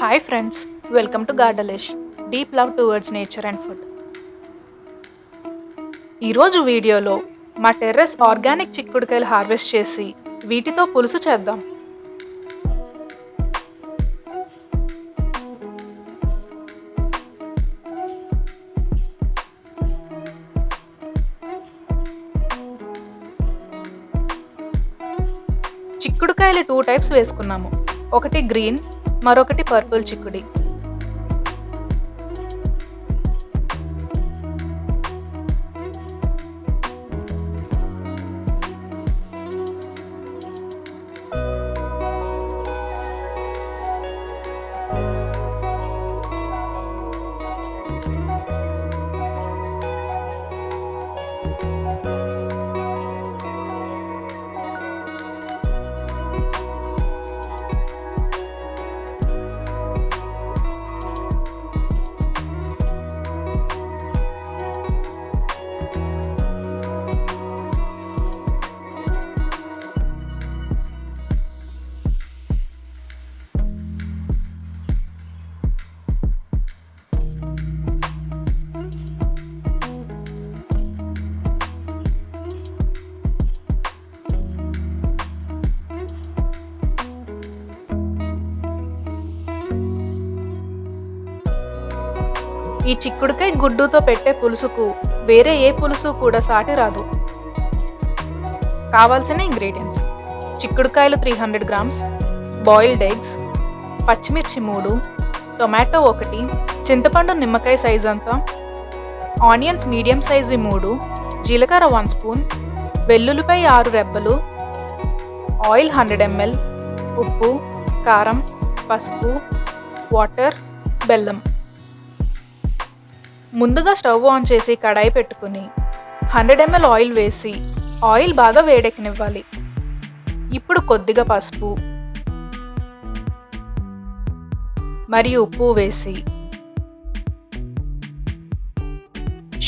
Hi friends welcome to గార్డలిష్ deep love towards nature and food ఈరోజు వీడియోలో మా terrace organic చిక్కుడుకాయలు హార్వెస్ట్ చేసి వీటితో పులుసు చేద్దాం. చిక్కుడుకాయలు టూ టైప్స్ వేసుకున్నాము. ఒకటి గ్రీన్ మరొకటి పర్పుల్ చిక్కుడి. ఈ చిక్కుడుకాయ గుడ్డుతో పెట్టే పులుసుకు వేరే ఏ పులుసు కూడా సాటి రాదు. కావాల్సిన ఇంగ్రీడియంట్స్ చిక్కుడుకాయలు three hundred grams boiled eggs పచ్చిమిర్చి మూడు టొమాటో ఒకటి చింతపండు నిమ్మకాయ సైజ్ అంతా ఆనియన్స్ మీడియం సైజు మూడు జీలకర్ర వన్ స్పూన్ వెల్లుల్లిపై ఆరు రెబ్బలు ఆయిల్ హండ్రెడ్ ఎంఎల్ ఉప్పు కారం పసుపు వాటర్ బెల్లం. ముందుగా స్టవ్ ఆన్ చేసి కడాయి పెట్టుకుని హండ్రెడ్ ఎంఎల్ ఆయిల్ వేసి ఆయిల్ బాగా వేడెక్కనివ్వాలి. ఇప్పుడు కొద్దిగా పసుపు మరియు ఉప్పు వేసి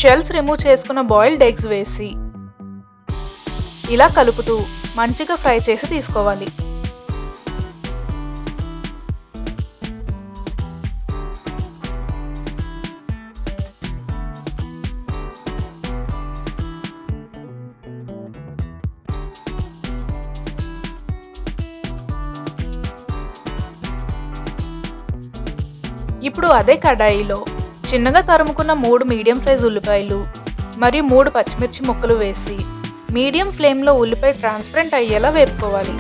షెల్స్ రిమూవ్ చేసుకున్న బాయిల్డ్ ఎగ్స్ వేసి ఇలా కలుపుతూ మంచిగా ఫ్రై చేసి తీసుకోవాలి. ఇప్పుడు అదే కడాయిలో చిన్నగా తరుముకున్న మూడు మీడియం సైజ్ ఉల్లిపాయలు మరియు మూడు పచ్చిమిర్చి ముక్కలు వేసి మీడియం ఫ్లేమ్లో ఉల్లిపాయ ట్రాన్స్పరెంట్ అయ్యేలా వేపుకోవాలి.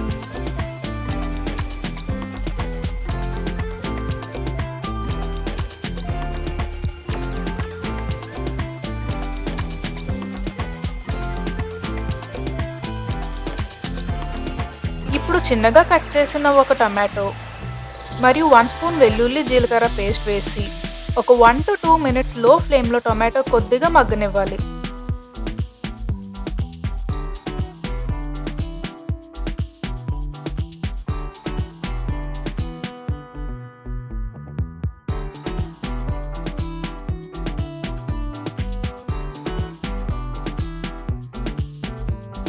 ఇప్పుడు చిన్నగా కట్ చేసిన ఒక టమాటో మరియు వన్ స్పూన్ వెల్లుల్లి జీలకర్ర పేస్ట్ వేసి ఒక వన్ టు టూ మినిట్స్లో ఫ్లేమ్లో టొమాటో కొద్దిగా మగ్గనివ్వాలి.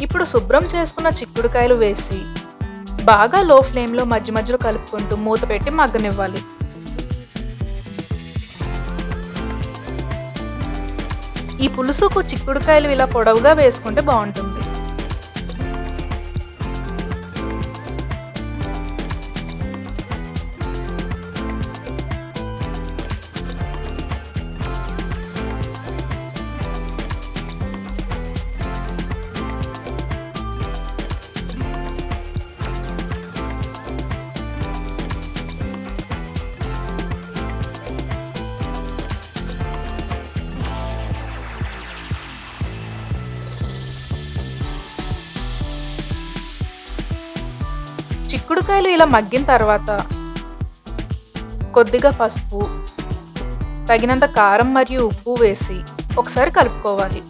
ఇప్పుడు శుభ్రం చేసుకున్న చిక్కుడుకాయలు వేసి బాగా లో ఫ్లేమ్లో మధ్య మధ్యలో కలుపుకుంటూ మూత పెట్టి మగ్గనివ్వాలి. ఈ పులుసుకు చిక్కుడుకాయలు ఇలా పొడవుగా వేసుకుంటే బాగుంటుంది. చిక్కుడుకాయలు ఇలా మగ్గిన తర్వాత కొద్దిగా పసుపు తగినంత కారం మరియు ఉప్పు వేసి ఒకసారి కలుపుకోవాలి.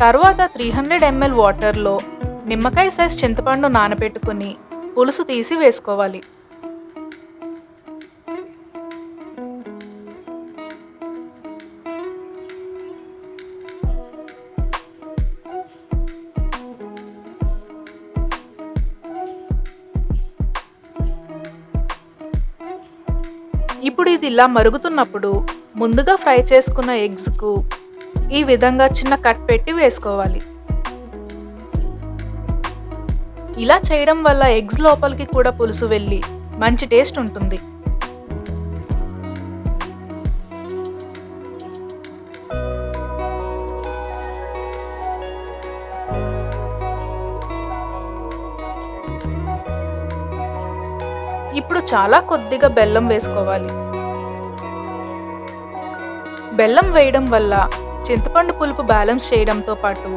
తర్వాత త్రీ హండ్రెడ్ ఎంఎల్ వాటర్లో నిమ్మకాయ సైజ్ చింతపండు నానబెట్టుకుని పులుసు తీసి వేసుకోవాలి. ఇప్పుడు ఇది ఇలా మరుగుతున్నప్పుడు ముందుగా ఫ్రై చేసుకున్న ఎగ్స్కు ఈ విధంగా చిన్న కట్ పెట్టి వేసుకోవాలి. ఇలా చేయడం వల్ల ఎగ్స్ లోపలికి కూడా పులుసు వెళ్ళి మంచి టేస్ట్ ఉంటుంది. ఇప్పుడు చాలా కొద్దిగా బెల్లం వేసుకోవాలి. బెల్లం వేయడం వల్ల చింతపండు పులుపు బ్యాలెన్స్ చేయడంతో పాటు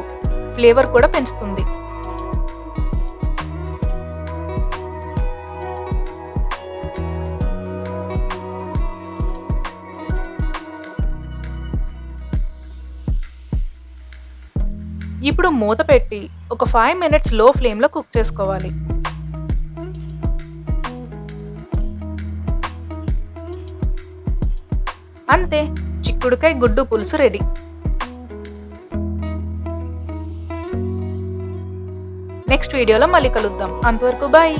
ఫ్లేవర్ కూడా పెంచుతుంది. ఇప్పుడు మూత పెట్టి ఒక ఫైవ్ మినిట్స్లో ఫ్లేమ్లో కుక్ చేసుకోవాలి. అంతే చిక్కుడుకాయ గుడ్డు పులుసు రెడీ నెక్స్ట్ వీడియోలో మళ్ళీ కలుద్దాం. అంతవరకు బాయ్